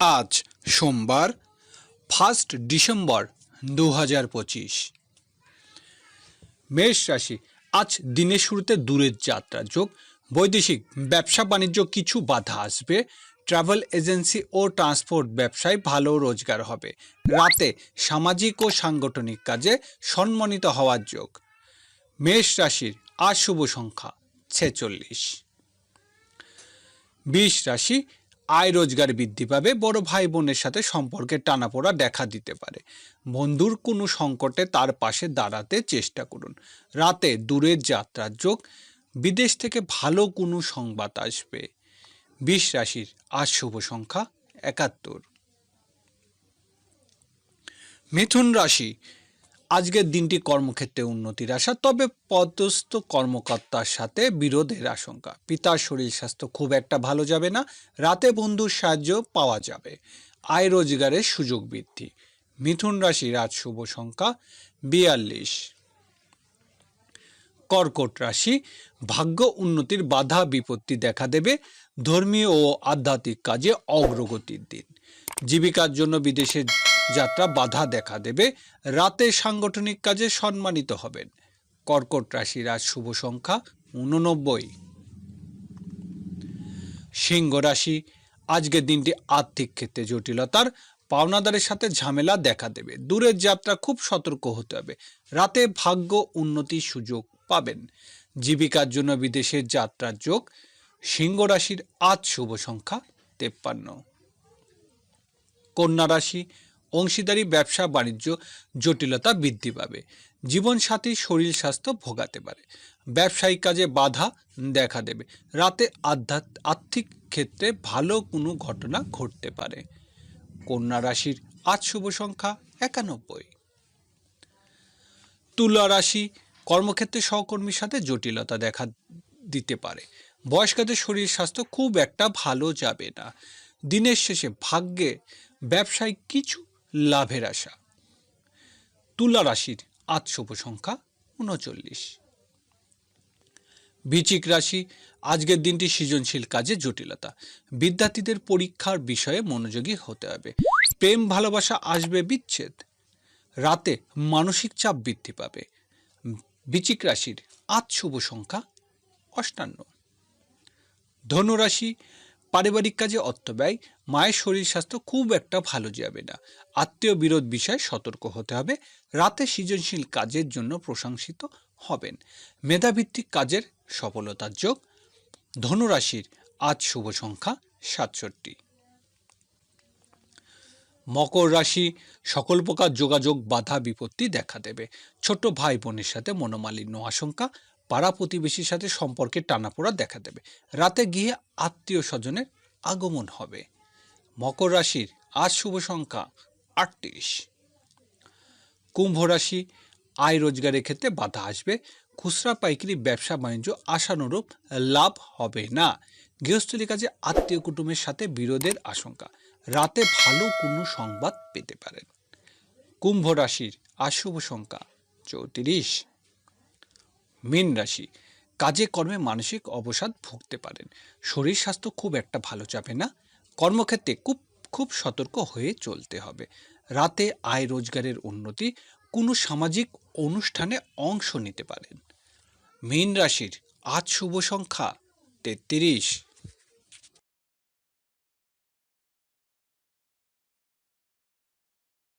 আজ সোমবার first December দু হাজার পঁচিশ। মেষ রাশি, আজ দিনের শুরুতে দূরের যাত্রা যোগ। বৈদেশিক ব্যবসা বাণিজ্য কিছু বাধা আসবে। ট্রাভেল এজেন্সি ও ট্রান্সপোর্ট ব্যবসায় ভালো রোজগার হবে। রাতে সামাজিক ও সাংগঠনিক কাজে সম্মানিত হওয়ার যোগ। মেষ রাশির আজ শুভ সংখ্যা ছেচল্লিশ। বিষ রাশি আয় রোজগার বৃদ্ধি পাবে, বড় ভাই বোনের সাথে সম্পর্কে টানাপোড়া দেখা দিতে পারে। বন্ধুর কোনো সংকটে তার পাশে দাঁড়াতে চেষ্টা করুন। রাতে দূরের যাত্রার যোগ, বিদেশ থেকে ভালো কোনো সংবাদ আসবে। বিষ রাশির আজ শুভ সংখ্যা একাত্তর। মিথুন রাশি আজকের দিনটি কর্মক্ষেত্রে উন্নতির আশা, তবে পদস্থ কর্মকর্তার সাথে বিরোধের আশঙ্কা। পিতার শরীর স্বাস্থ্য খুব একটা ভালো যাবে না, রাতে বন্ধুর সাহায্য পাওয়া যাবে। আয় রোজগারের সুযোগ বৃদ্ধি। মিথুন রাশির আজ শুভ সংখ্যা বিয়াল্লিশ। কর্কট রাশি, ভাগ্য উন্নতির বাধা বিপত্তি দেখা দেবে। ধর্মীয় ও আধ্যাত্মিক কাজে অগ্রগতির দিন। জীবিকার জন্য বিদেশে যাত্রা বাধা দেখা দেবে। রাতে সাংগঠনিক কাজে সম্মানিত হবেন। কর্কট রাশির আজ শুভ সংখ্যা উননব্বই সিংহ রাশি, আজকের দিনটি আর্থিক ক্ষেত্রে জটিলতার, পাওনাদারের সাথে ঝামেলা দেখা দেবে। দূরের যাত্রা খুব সতর্ক হতে হবে। রাতে ভাগ্য উন্নতির সুযোগ পাবেন। জীবিকার জন্য বিদেশের যাত্রার যোগ। সিংহ রাশির আজ শুভ সংখ্যা তেপ্পান্ন। কন্যা রাশি অংশীদারি, ব্যবসা, বাণিজ্য জটিলতা বৃদ্ধি পাবে। জীবনসাথী, শরীর স্বাস্থ্য ভোগাতে পারে। ব্যবসায়িক কাজে বাধা দেখা দেবে। রাতে আধ্যাত্ম আর্থিক ক্ষেত্রে ভালো কোনো ঘটনা ঘটতে পারে। কন্যা রাশির আজ শুভ সংখ্যা একানব্বই। তুলা রাশি কর্মক্ষেত্রে সহকর্মীর সাথে জটিলতা দেখা দিতে পারে। বয়স্কদের শরীর স্বাস্থ্য খুব একটা ভালো যাবে না। দিনের শেষে ভাগ্যে ব্যবসায়িক কিছু লাভের আশা। তুলা রাশির আজ শুভ সংখ্যা উনচল্লিশ। বৃচিক রাশি আজকের দিনটি সৃজনশীল কাজে জটিলতা। বিদ্যার্থীদের পরীক্ষার বিষয়ে মনোযোগী হতে হবে। প্রেম, ভালোবাসা আসবে বিচ্ছেদ। রাতে মানসিক চাপ বৃদ্ধি পাবে। বিচিক রাশির আজ শুভ সংখ্যা অষ্টান্ন। ধনুরাশি পারিবারিক কাজে অর্থ ব্যয়, মায়ের শরীর স্বাস্থ্য খুব একটা ভালো যাবে না। আত্মীয় বিরোধ বিষয়ে সতর্ক হতে হবে, রাতে সৃজনশীল কাজের জন্য প্রশংসিত হবেন। মেধাভিত্তিক কাজের সফলতার যোগ, ধনুরাশির আজ শুভ সংখ্যা সাতষট্টি। মকর রাশি সকল প্রকার যোগাযোগ বাধা বিপত্তি দেখা দেবে। ছোট ভাই বোনের সাথে মনোমালিন্য আশঙ্কা পাড়া প্রতিবেশীর সাথে সম্পর্কে টানাপোড়া দেখা দেবে। রাতে গিয়ে আত্মীয় স্বজনের আগমন হবে। মকর রাশির আজ শুভ সংখ্যা আটত্রিশ। কুম্ভ রাশি আয় রোজগারের ক্ষেত্রে বাধা আসবে। খুচরা পাইকারি ব্যবসা বাণিজ্য আশানুরূপ লাভ হবে না। গৃহস্থলী কাজে আত্মীয় কুটুমের সাথে বিরোধের আশঙ্কা। রাতে ভালো কোনো সংবাদ পেতে পারেন। কুম্ভ রাশির আশুভ সংখ্যা চৌত্রিশ। মীন রাশি। কাজে, কর্মে মানসিক অবসাদ ভুগতে পারেন। শরীর স্বাস্থ্য খুব একটা ভালো যাবে না। কর্মক্ষেত্রে খুব খুব সতর্ক হয়ে চলতে হবে। রাতে আয় রোজগারের উন্নতি কোনো সামাজিক অনুষ্ঠানে অংশ নিতে পারেন। মীন রাশির আজ শুভ সংখ্যা তেত্রিশ।